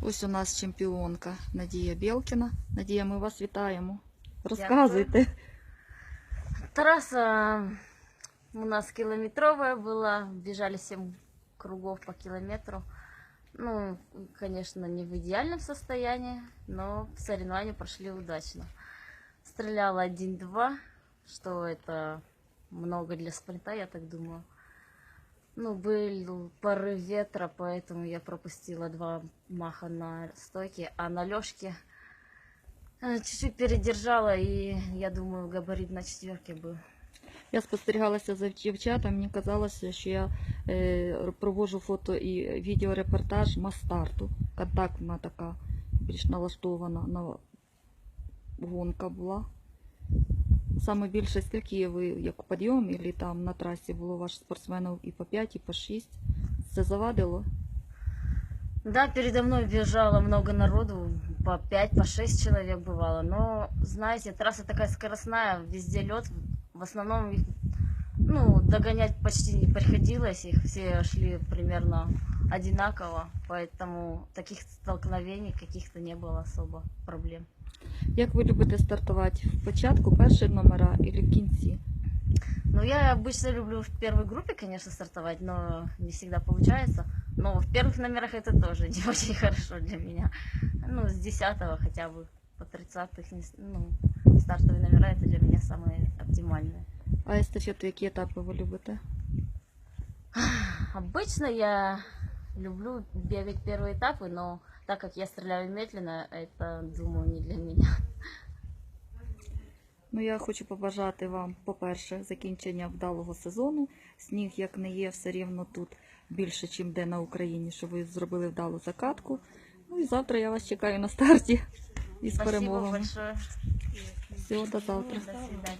Ось у нас чемпіонка Надія Білкіна. Надія, ми вас вітаємо. Розказуйте. Трасса у нас километровая была, бежали 7 кругов по километру. Ну, конечно, не в идеальном состоянии, но соревнования прошли удачно. Стреляла 1-2, что это много для спринта, я так думаю. Ну, был порыв ветра, поэтому я пропустила два маха на стойке, а на лёжке э, чуть-чуть передержала, и я думаю, габарит на четверке был. Я спостерігалася за дівчатами, мені казалося, що я е, проводжу фото і відеорепортаж мастарту. Контактна така, більш налаштована на гонка була. Саме більше скільки ви як у підйомі, і там на трасі було ваших спортсменів і по 5, і по 6. Це завадило? Да, передо мной бежало много народу, по 5, по 6 человек бывало. Но, знаете, трасса такая скоростная, везде лед. В основном их, ну, догонять почти не приходилось, их все шли примерно одинаково, поэтому таких столкновений каких-то не было особо проблем. Як ви любите стартувати? В початку перші номера і в кінці? Ну, я обычно люблю в первой группе, конечно, стартовать, но не всегда получается. Но в первых номерах это тоже не очень хорошо для меня. Ну, с 10 хотя бы по 30 ну, стартовые номера это для меня самые оптимальные. А естафету, які етапи ви любите? Обычно я люблю бегать первые этапы, но так как я стреляю медленно, это, думаю, не для меня. Ну, я хочу побажати вам, по-перше, закінчення вдалого сезону. Сніг, як не є, все рівно тут більше, ніж де на Україні, щоб ви зробили вдалу закатку. Ну і завтра я вас чекаю на старті із Спасибо перемогами. большое. Всього до завтра. До свидания.